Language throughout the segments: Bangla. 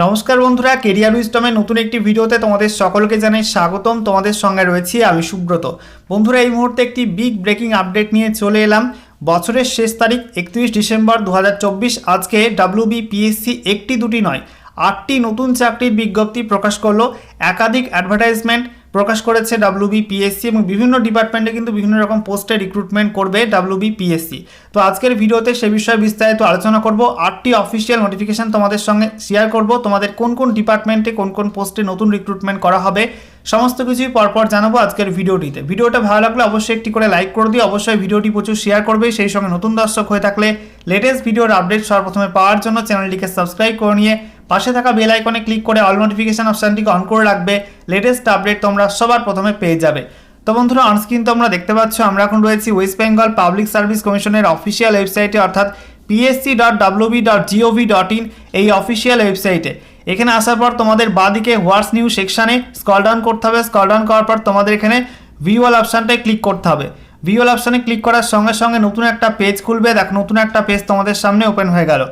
নমস্কার বন্ধুরা কেরিয়ার উইস্টমের নতুন একটি ভিডিওতে তোমাদের সকলকে জানাই স্বাগতম। তোমাদের সঙ্গে রয়েছি আমি সুব্রত। বন্ধুরা, এই মুহূর্তে একটি বিগ ব্রেকিং আপডেট নিয়ে চলে এলাম। বছরের শেষ তারিখ একত্রিশ ডিসেম্বর দু হাজার চব্বিশ। আজকে ডাব্লিউবিপিএসসি একটি দুটি নয় আটটি নতুন চাকরির বিজ্ঞপ্তি প্রকাশ করল। একাধিক অ্যাডভার্টাইজমেন্ট প্রকাশ করেছে ডাব্লিউবিপিএসসি এবং বিভিন্ন ডিপার্টমেন্টে কিন্তু বিভিন্ন রকম পোস্টে রিক্রুটমেন্ট করবে ডাব্লিউবিপিএসসি তো আজকের ভিডিওতে সে বিষয়ে বিস্তারিত আলোচনা করব। আটটি অফিসিয়াল নোটিফিকেশন তোমাদের সঙ্গে শেয়ার করব। তোমাদের কোন কোন ডিপার্টমেন্টে কোন কোন পোস্টে নতুন রিক্রুটমেন্ট করা হবে, সমস্ত কিছুই পরপর জানাব আজকের ভিডিওটিতে। ভিডিওটা ভালো লাগলে অবশ্যই একটি করে লাইক করে দিও। অবশ্যই ভিডিওটি প্রচুর শেয়ার করবে। সেই সঙ্গে নতুন দর্শক হয়ে থাকলে লেটেস্ট ভিডিওর আপডেট সর্বপ্রথমে পাওয়ার জন্য চ্যানেলটিকে সাবস্ক্রাইব করে নিয়ে পাশে থাকা বেল আইকনে ক্লিক করে অল নোটিফিকেশন অপশানটিকে অন করে রাখবে। লেটেস্ট আপডেট তোমরা সবার প্রথমে পেয়ে যাবে। তো বন্ধুরা অনস্ক্রিন তোমরা দেখতে পাচ্ছ, আমরা এখন রয়েছি ওয়েস্ট বেঙ্গল পাবলিক সার্ভিস কমিশনের অফিসিয়াল ওয়েবসাইটে অর্থাৎ PSC dot WB dot GOV dot in এই অফিসিয়াল ওয়েবসাইটে এখানে আসার পর তোমাদের বাদিকে হোয়াটস নিউ সেকশানে স্কল ডাউন করতে হবে। স্কল ডাউন করার পর তোমাদের এখানে ভিওয়াল অপশানটায় ক্লিক করতে হবে। ভিওয়াল অপশানে ক্লিক করার সঙ্গে সঙ্গে নতুন একটা পেজ খুলবে। দেখ, নতুন একটা পেজ তোমাদের সামনে ওপেন হয়ে গেল।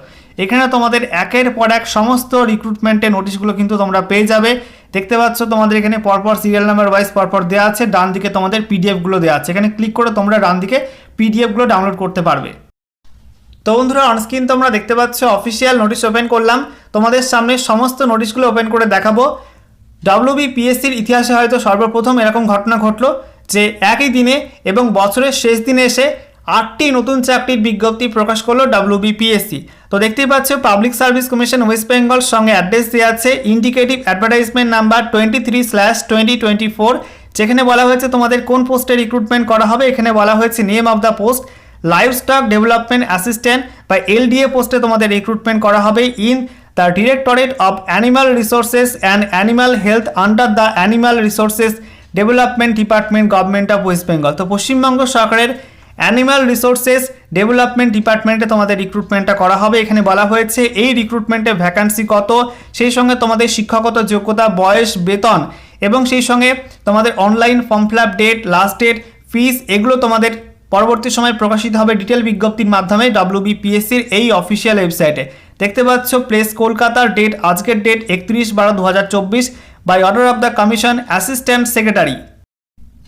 এখানে তোমাদের একের পর এক সমস্ত রিক্রুটমেন্টের নোটিশগুলো কিন্তু তোমরা পেয়ে যাবে। দেখতে পাচ্ছ তোমাদের এখানে পরপর সিরিয়াল নাম্বার ওয়াইজ পরপর দেওয়া আছে, ডান দিকে তোমাদের পিডিএফগুলো দেওয়া আছে। এখানে ক্লিক করে তোমরা ডান দিকে পিডিএফগুলো ডাউনলোড করতে পারবে। তো বন্ধুরা অনস্ক্রিন তোমরা দেখতে পাচ্ছ অফিসিয়াল নোটিশ ওপেন করলাম। তোমাদের সামনে সমস্ত নোটিশগুলো ওপেন করে দেখাবো। ডাব্লিউবিপিএসসির ইতিহাসে হয়তো সর্বপ্রথম এরকম ঘটনা ঘটলো যে একই দিনে এবং বছরের শেষ দিনে এসে আটটি নতুন চাকরির বিজ্ঞপ্তি প্রকাশ করল ডাব্লিউবিপিএসসি তো দেখতেই পাচ্ছ public service commission West Bengal সঙ্গে অ্যাড্রেস দেওয়া আছে indicative advertisement number twenty three slash twenty twenty four যেখানে বলা হয়েছে তোমাদের কোন পোস্টে রিক্রুটমেন্ট করা হবে। এখানে বলা হয়েছে name of the post livestock development assistant বা এলডিএ পোস্টে তোমাদের রিক্রুটমেন্ট করা হবে in the directorate of animal resources and animal health under the animal resources development department government of West Bengal তো পশ্চিমবঙ্গ সরকারের অ্যানিমাল রিসোর্সেস ডেভেলপমেন্ট ডিপার্টমেন্টে তোমাদের রিক্রুটমেন্টটা করা হবে। এখানে বলা হয়েছে, এই রিক্রুটমেন্টে ভ্যাকান্সি কত, সেই সঙ্গে তোমাদের শিক্ষাগত যোগ্যতা, বয়স, বেতন এবং সেই সঙ্গে তোমাদের online form fill up date last date fees এগুলো তোমাদের পরবর্তী সময় প্রকাশিত হবে ডিটেল বিজ্ঞপ্তির মাধ্যমে ডাব্লিউবিপিএসসির এই অফিসিয়াল ওয়েবসাইটে দেখতে পাচ্ছ প্লেস কলকাতার ডেট আজকের ডেট একত্রিশ বারো দু হাজার চব্বিশ by order of the commission assistant secretary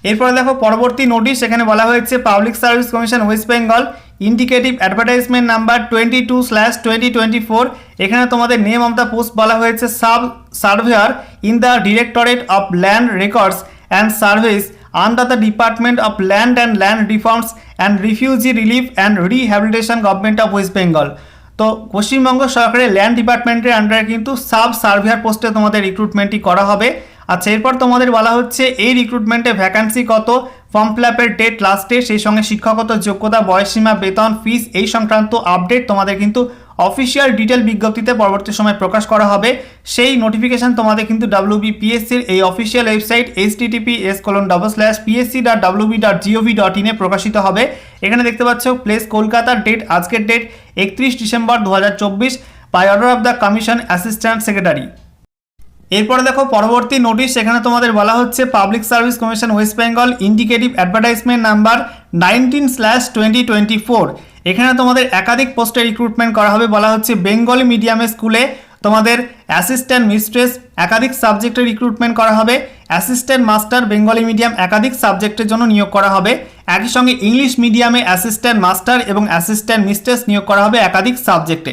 এরপরে দেখো, পরবর্তী নোটিশ এখানে বলা হয়েছে public service commission West Bengal indicative advertisement number twenty two slash twenty twenty four এখানে তোমাদের নেম অফ দ্য পোস্ট বলা হয়েছে sub surveyor in the directorate of land records and service under the department of land and land reforms and refugee relief and rehabilitation government of West Bengal তো পশ্চিমবঙ্গ সরকারের ল্যান্ড ডিপার্টমেন্টের আন্ডারে কিন্তু সাব সার্ভিয়ার পোস্টে তোমাদের রিক্রুটমেন্টই করা হবে। আচ্ছা এরপর তোমাদের বলা হচ্ছে এই রিক্রুটমেন্টে ভ্যাকান্সি কত ফর্ম ফিল আপের ডেট লাস্ট সেই সঙ্গে শিক্ষাগত যোগ্যতা বয়সীমা বেতন ফিস এই সংক্রান্ত আপডেট তোমাদের কিন্তু অফিসিয়াল ডিটেল বিজ্ঞপ্তিতে পরবর্তী সময় প্রকাশ করা হবে। সেই নোটিফিকেশন তোমাদের কিন্তু ডাব্লিউবিপিএসসির এই official website H TTP S colon double slash PSC dot WB dot GOV dot ইনে প্রকাশিত হবে। এখানে দেখতে পাচ্ছ প্লেস কলকাতার ডেট আজকের ডেট একত্রিশ ডিসেম্বর দু হাজার চব্বিশ by order of the commission assistant secretary এরপরে দেখো, পরবর্তী নোটিশ এখানে তোমাদের বলা হচ্ছে public service commission West Bengal indicative advertisement number nineteen slash twenty twenty four এখানে তোমাদের একাধিক পোস্টে রিক্রুটমেন্ট করা হবে, বলা হচ্ছে বেঙ্গলি মিডিয়ামের স্কুলে তোমাদের অ্যাসিস্ট্যান্ট মিস্ট্রেস একাধিক সাবজেক্টে রিক্রুটমেন্ট করা হবে অ্যাসিস্ট্যান্ট মাস্টার বেঙ্গলি মিডিয়াম একাধিক সাবজেক্টের জন্য নিয়োগ করা হবে, একই সঙ্গে ইংলিশ মিডিয়ামে অ্যাসিস্ট্যান্ট মাস্টার এবং অ্যাসিস্ট্যান্ট মিস্ট্রেস নিয়োগ করা হবে একাধিক সাবজেক্টে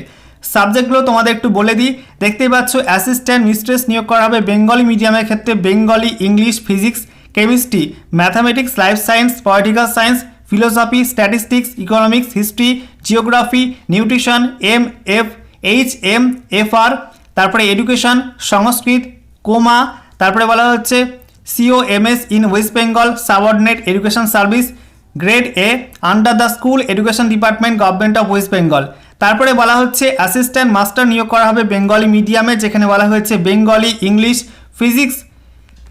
সাবজেক্টগুলো তোমাদের একটু বলে দিই, দেখতেই পাচ্ছ অ্যাসিস্ট্যান্ট মিস্ট্রেস নিয়োগ করা হবে বেঙ্গলি মিডিয়ামের ক্ষেত্রে Bengali English physics chemistry mathematics life science political science philosophy statistics economics history geography nutrition M F H M F আর তারপরে এডুকেশন সংস্কৃত কোমা তারপরে বলা হচ্ছে COMS in West Bengal subordinate education service grade A under the school education department government of West Bengal তারপরে বলা হচ্ছে অ্যাসিস্ট্যান্ট মাস্টার নিয়োগ করা হবে বেঙ্গলি মিডিয়ামে যেখানে বলা হয়েছে Bengali English physics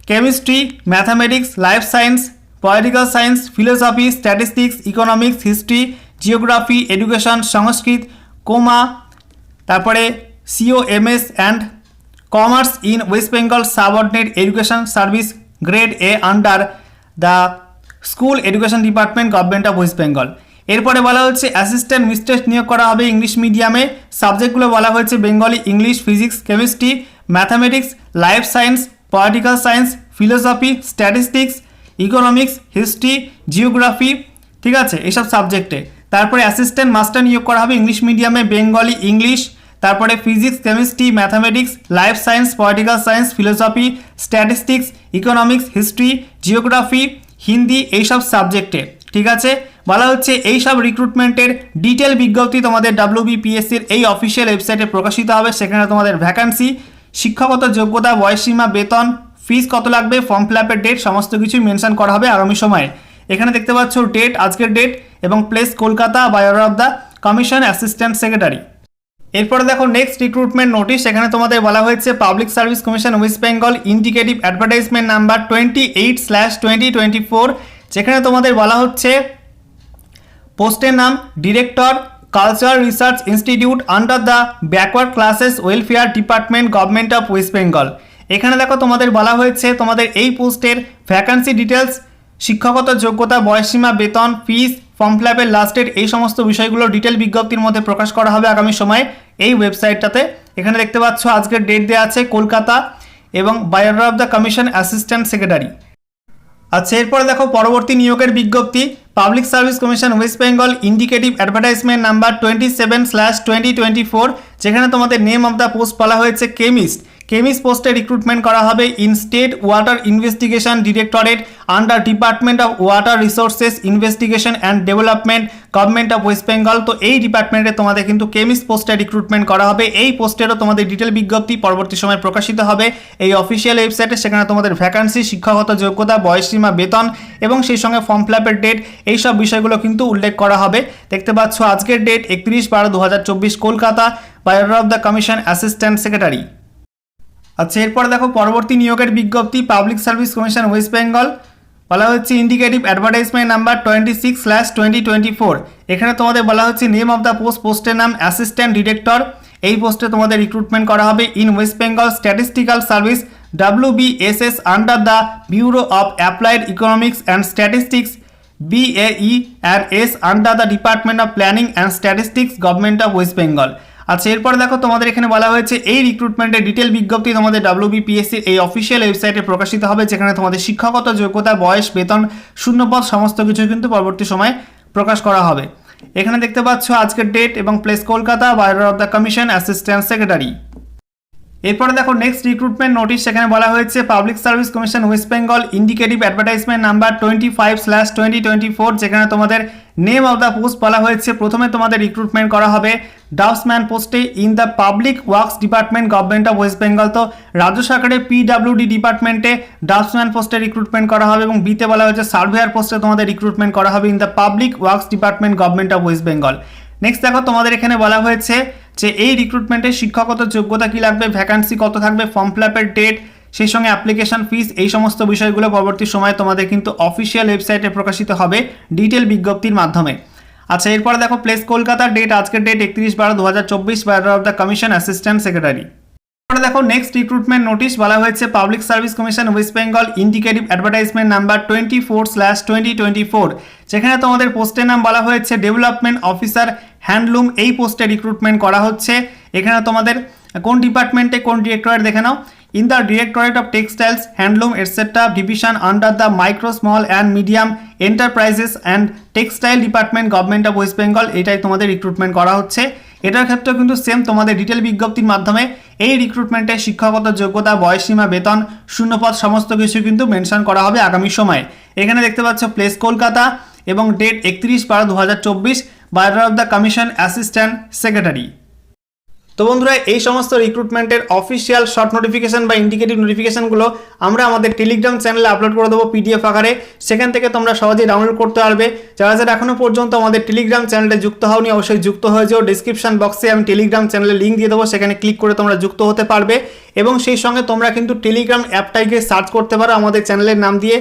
chemistry mathematics life science political science philosophy statistics economics history geography education Sanskrit comma তারপরে COMS and commerce in West Bengal subordinate education service grade A under the school education department government of West Bengal এরপরে বলা হচ্ছে অ্যাসিস্ট্যান্ট মিস্ট্রেস নিয়োগ করা হবে ইংলিশ মিডিয়ামে সাবজেক্টগুলো বলা হয়েছে Bengali English physics chemistry mathematics life science political science philosophy statistics economics history geography ঠিক আছে এইসব সাবজেক্টে তারপরে অ্যাসিস্ট্যান্ট মাস্টার নিয়োগ করা হবে ইংলিশ মিডিয়ামে বেঙ্গলি ইংলিশ তারপরে physics chemistry mathematics life science political science philosophy statistics economics history geography Hindi, এইসব সাবজেক্টে ঠিক আছে, বলা হচ্ছে এই সব রিক্রুটমেন্টের ডিটেল বিজ্ঞপ্তি তোমাদের ডাব্লিউবিপিএসসির এই অফিসিয়াল ওয়েবসাইটে প্রকাশিত হবে। সেখানে তোমাদের ভ্যাকান্সি শিক্ষাগত যোগ্যতা, বয়সসীমা, বেতন ফিস কত লাগবে ফর্ম ফিল আপের ডেট সমস্ত কিছুই মেনশন করা হবে আগামী সময়ে। এখানে দেখতে পাচ্ছ ডেট আজকের ডেট এবং place Kolkata by order of the commission assistant secretary এরপরে দেখো নেক্সট রিক্রুটমেন্ট নোটিশ এখানে তোমাদের বলা হয়েছে public service commission West Bengal indicative advertisement number twenty eight slash twenty twenty four যেখানে তোমাদের বলা হচ্ছে পোস্টের নাম director culture research institute under the backward classes welfare department government of West Bengal এখানে দেখো তোমাদের বলা হয়েছে তোমাদের এই পোস্টের ভ্যাকান্সি ডিটেলস শিক্ষাগত যোগ্যতা বয়সীমা বেতন ফিস ফর্ম ফিল আপের লাস্ট ডেট এই সমস্ত বিষয়গুলো ডিটেল বিজ্ঞপ্তির মধ্যে প্রকাশ করা হবে আগামী সময়ে এই ওয়েবসাইটটাতে এখানে দেখতে পাচ্ছ আজকের ডেট দেওয়া আছে কলকাতা এবং by order of the commission assistant secretary আচ্ছা এরপরে দেখো পরবর্তী নিয়োগের বিজ্ঞপ্তি। Public service commission West Bengal indicative advertisement number twenty seven slash twenty twenty four যেখানে তোমাদের নেম অফ দ্য পোস্ট বলা হয়েছে কেমিস্ট কেমিস্ট পোস্টে রিক্রুটমেন্ট করা হবে in state water investigation directorate under department of water resources investigation and development government of West Bengal তো এই ডিপার্টমেন্টে তোমাদের কিন্তু কেমিস্ট পোস্টে রিক্রুটমেন্ট করা হবে। এই পোস্টেরও তোমাদের ডিটেল বিজ্ঞপ্তি পরবর্তী সময় প্রকাশিত হবে। এই অফিসিয়াল ওয়েবসাইটে সেখানে তোমাদের ভ্যাকান্সি শিক্ষাগত যোগ্যতা, বয়সসীমা, বেতন এবং সেই সঙ্গে ফর্ম ফিল আপের ডেট এই সব বিষয়গুলো কিন্তু উল্লেখ করা হবে। দেখতে পাচ্ছ আজকের ডেট একত্রিশ বারো দু Kolkata. Order of the commission assistant secretary আচ্ছা এরপর দেখো পরবর্তী নিয়োগের বিজ্ঞপ্তি public service commission West Bengal বলা হচ্ছে indicative advertisement number twenty six slash twenty twenty four এখানে তোমাদের বলা হচ্ছে নেম অফ দ্য পোস্ট পোস্টের নাম অ্যাসিস্ট্যান্ট ডিরেক্টর এই পোস্টে তোমাদের রিক্রুটমেন্ট করা হবে in West Bengal statistical service W BSS under the bureau of applied economics and statistics BAE R S under the department of planning and statistics government of West Bengal আচ্ছা এরপর দেখো তোমাদের এখানে বলা হয়েছে, এই রিক্রুটমেন্টের ডিটেল বিজ্ঞপ্তি তোমাদের ডাব্লিউবিপিএসসির এই অফিসিয়াল ওয়েবসাইটে প্রকাশিত হবে, যেখানে তোমাদের শিক্ষাগত যোগ্যতা, বয়স, বেতন, শূন্যপদ, সমস্ত কিছু কিন্তু পরবর্তী সময়ে প্রকাশ করা হবে। এখানে দেখতে পাচ্ছ আজকের ডেট এবং place Kolkata by order of the commission assistant secretary এরপরে দেখো নেক্সট রিক্রুটমেন্ট নোটিশ সেখানে বলা হয়েছে public service commission West Bengal indicative advertisement number twenty five slash twenty twenty four যেখানে তোমাদের নেম অফ দ্য পোস্ট বলা হয়েছে। প্রথমে তোমাদের রিক্রুটমেন্ট করা হবে ডাউসম্যান পোস্টে in the public works department government of West Bengal তো রাজ্য সরকারের পিডাব্লিউডি ডিপার্টমেন্টে ডাউসম্যান পোস্টে রিক্রুটমেন্ট করা হবে এবং বিতে বলা হয়েছে সার্ভেয়ার পোস্টে তোমাদের রিক্রুটমেন্ট করা হবে in the public works department government of West Bengal next দেখো, তোমাদের এখানে বলা হয়েছে যে এই রিক্রুটমেন্টের শিক্ষাগত যোগ্যতা কী লাগবে ভ্যাকান্সি কত থাকবে ফর্ম ফিল আপের ডেট সেই সঙ্গে অ্যাপ্লিকেশন ফিস এই সমস্ত বিষয়গুলো পরবর্তী সময়ে তোমাদের কিন্তু অফিসিয়াল ওয়েবসাইটে প্রকাশিত হবে ডিটেল বিজ্ঞপ্তির মাধ্যমে। আচ্ছা এরপর দেখো প্লেস কলকাতার ডেট আজকের ডেট একত্রিশ বারো দু হাজার চব্বিশ by of the commission assistant secretary এরপরে দেখো নেক্সট রিক্রুটমেন্ট নোটিশ বলা হয়েছে public service commission West Bengal indicative advertisement number twenty four slash twenty twenty four যেখানে তোমাদের পোস্টের নাম বলা হয়েছে ডেভেলপমেন্ট অফিসার হ্যান্ডলুম, এই পোস্টে রিক্রুটমেন্ট করা হচ্ছে। এখানে তোমাদের কোন ডিপার্টমেন্টে কোন ডিরেক্টরেট দেখে নাও। In the directorate of textiles handloom etcetera division under the micro small and medium enterprises and textile department government of West Bengal এটাই তোমাদের রিক্রুটমেন্ট করা হচ্ছে। এটার ক্ষেত্রেও কিন্তু সেম তোমাদের ডিটেল বিজ্ঞপ্তির মাধ্যমে এই রিক্রুটমেন্টে শিক্ষাগত যোগ্যতা, বয়সসীমা, বেতন, শূন্যপদ, সমস্ত কিছু কিন্তু মেনশন করা হবে আগামী সময়ে। এখানে দেখতে পাচ্ছ প্লেস কলকাতা এবং ডেট একত্রিশ বারো দু হাজার চব্বিশ। By order of the commission assistant secretary তো বন্ধুরা, এই সমস্ত রিক্রুটমেন্টের অফিসিয়াল শর্ট নোটিফিকেশন বা ইন্ডিকেটিভ নোটিফিকেশনগুলো আমরা আমাদের টেলিগ্রাম চ্যানেলে আপলোড করে দেবো পিডিএফ আকারে। সেখান থেকে তোমরা সহজেই ডাউনলোড করতে পারবে। যারা যারা এখনও পর্যন্ত আমাদের টেলিগ্রাম চ্যানেলে যুক্ত হওনি, অবশ্যই যুক্ত হয়ে যাও। ডিসক্রিপশন বক্সে আমি টেলিগ্রাম চ্যানেলে লিঙ্ক দিয়ে দেবো। সেখানে ক্লিক করে তোমরা যুক্ত হতে পারবে। এবং সেই সঙ্গে তোমরা কিন্তু টেলিগ্রাম অ্যাপটাইকে সার্চ করতে পারো আমাদের চ্যানেলের নাম দিয়ে।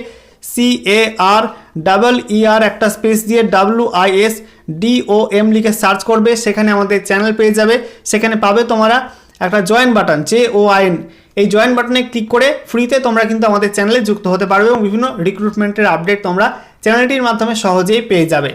সি এ আর ডাবল ই আর একটা স্পেস দিয়ে W I S D O M লিখে সার্চ করবে, সেখানে আমাদের চ্যানেল পেয়ে যাবে। সেখানে পাবে তোমরা একটা জয়েন বাটন জে ও আইন এই জয়েন বাটনে ক্লিক করে ফ্রিতে তোমরা কিন্তু আমাদের চ্যানেলে যুক্ত হতে পারবে এবং বিভিন্ন রিক্রুটমেন্টের আপডেট তোমরা চ্যানেলটির মাধ্যমে সহজেই পেয়ে যাবে।